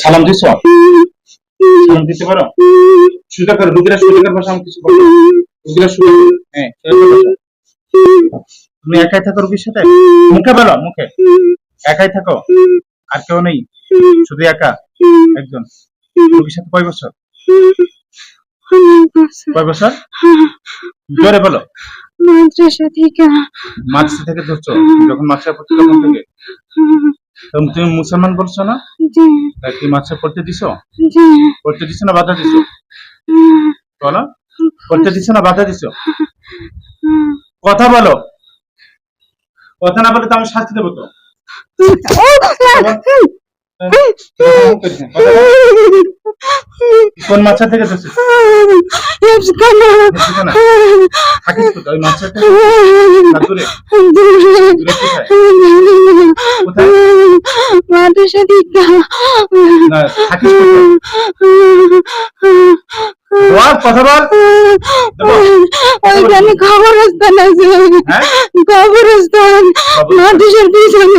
সালাম দিছ? সালাম দিতে পারো? সোজা করো রুগীরা কর বসে আমি কিছু বলব রুগীরা করো। হ্যাঁ। তুমি একাই থাকো রুগীর সাথে? মুখে বলো মুখে। একাই থাকো? আর কেউ নেই? শুধু একা? একজন? রুগীর সাথে কয় বছর? কয় বছর? জোরে বলো। মাদ্রাসা থেকে মাদ্রাসা থেকে ধরছো? যখন মাদ্রাসা পড়ছো তখন থেকে? তুমি মুসলমান বলছো না? কি মাছে পড়তে দিছো? পড়তে দিছো না বাধা দিছো? বলো। পড়তে দিছো না বাধা দিছো? কথা বলো। কথা না বলে তো আমি শাস্তি দেবো তো। কোন মাছা থেকে ওইখানে খবরস্থান আছে কবরস্থান মাদ্রাসার পিছনে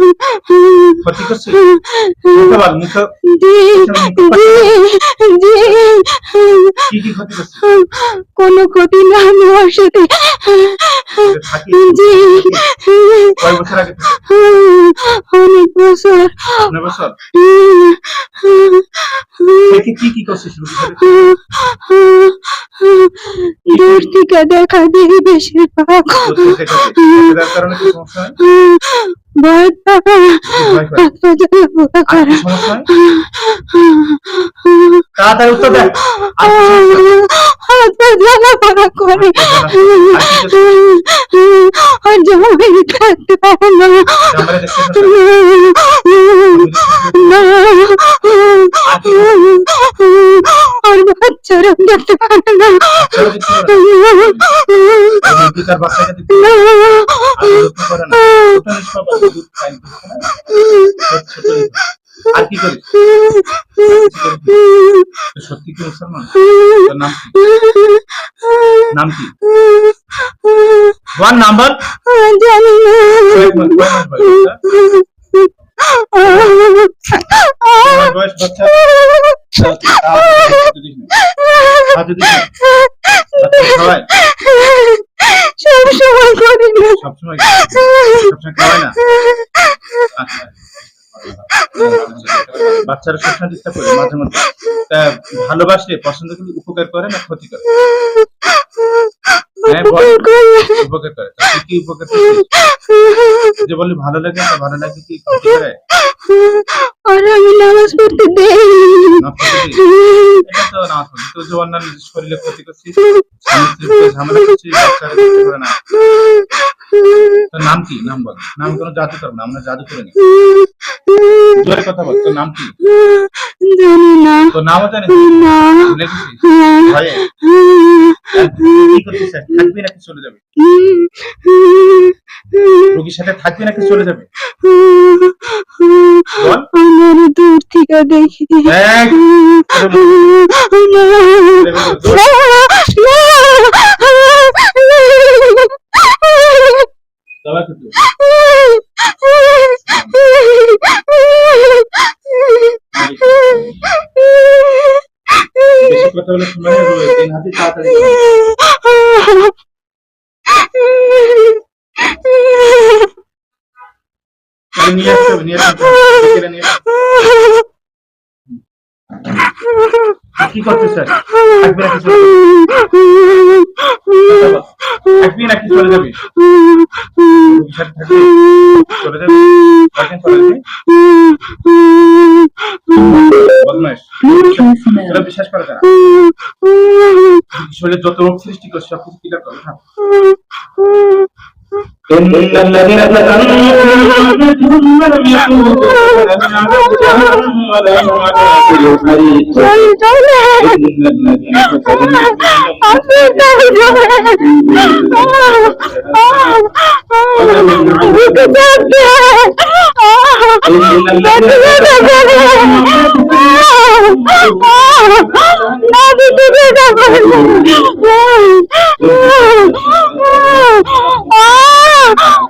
ক্ষতি কোনো ক্ষতি না আমি ওর সাথে অনেক বছর দেখি দিই বেশিরভাগ তাড়াতাড়ি উত্তর পা জ্বালা পোড়া করে। জমি থাকতে পারে না। জামাইরে আর বাচ্চারা দেখতে পারে না। আর কি করিস সত্যি কি মুসলমান তোর নাম কি নাম কি বল নাম জানি না কয়েক মাস কয়েক মাস বয়স বাচ্চা? করি না। সবসময় খাওয়ায় না। আচ্ছা। বাচ্চারা সবসময় ডিস্টার্ব করে মাঝে মধ্যে। তা ভালোবাসলে পছন্দ করলে উপকার করে না ক্ষতি করে হ্যাঁ উপকার করে। কি উপকার করছিস? যে বলি ভালো লাগে না ভালো লাগে কি ক্ষতি করে? আর আমি নামাজ পড়তে দেই করে নাম কি? নাম বল। নাম কোনো জাদু করব না আমরা জাদু করে নি জোরে কথা বল তোর নাম কি? জানি না। তোর নামও জানিস? না। ভয়ে কি করছিস? থাকবি নাকি চলে যাবে? রোগীর সাথে থাকবি নাকি চলে যাবে? দূর থেকে দেখি এক, দাবা কিন্তু বেশি কথা বলে সময় নেই তিন হাতে তাড়াতাড়ি করো। তাহলে নিয়ে হবে নিয়ে হবে। কি করছিস স্যার থাকবি নাকি থাকবি নাকি চলে যাবি চলে যাবি বিশ্বাস করে না। শরীরে যত রোগ সৃষ্টি করছে সব কিছু ক্লিয়ার করে ثم لم يكن ولا إن الذين Oh!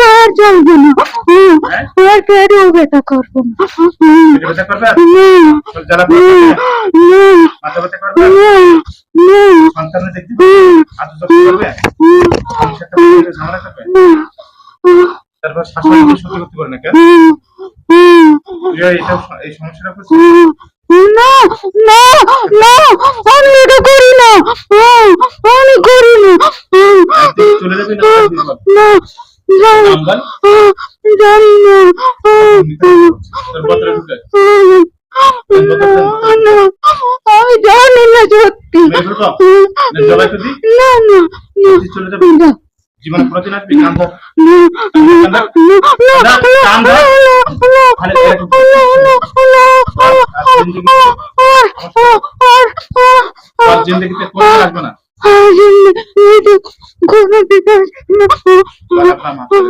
না আর চলবে না আর কেড়ে বেটা করব না। পেটে ব্যথা করবে? তারপর শাশুড়িকে সহ্য করতে পারে না কেন? এই সমস্যাটা করছিস? না না না আমি এটা করি না। আমি করি না। চলে যাবি না আমি জানি না সত্যি না? না জীবনে কোনোদিন আসবি? কান ধর। কান ধর। জিন্দগিতে কোনোদিন আসবে না। আপনার মাফ দেন।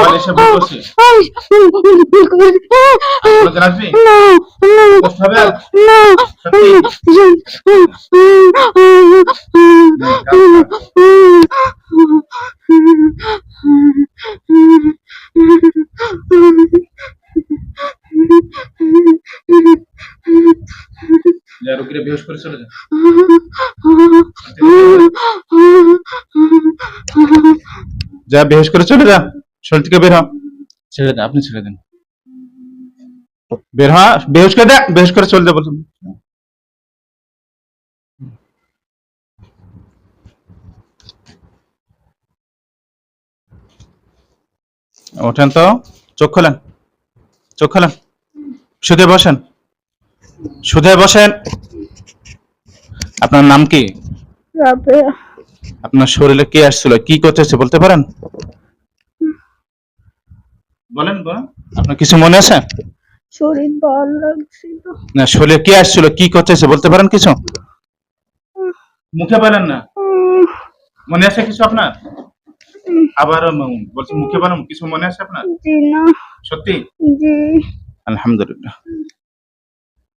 বল এসে। কোনোদিন আসবি? কষ্ট হবে আর? চলে যা। যা বেহুশ করে চলে যা। শরীর থেকে বের হ। ছেড়ে দেন আপনি ছেড়ে দেন। বের হ বেহুশ করে দে বেহুশ করে চলে যা বলছেন ওঠেন তো চোখ খোলেন চোখ খোলেন। শুধু বসেন শুধু বসেন। আপনার নাম কি? আপনার শরীরে কে আসছিল? কি করতেছে বলতে পারেন? বলেন আপনার কিছু মনে আছে? শরীর ভালো লাগছিল। না শরীরে কে আসছিল? কি করতেছে বলতে পারেন কিছু? মুখে বলেন না। মনে আছে কিছু আপনার? আবার বলছি মুখে বলেন কিছু মনে আছে আপনার? জি না। সত্যি? জি। আলহামদুলিল্লাহ।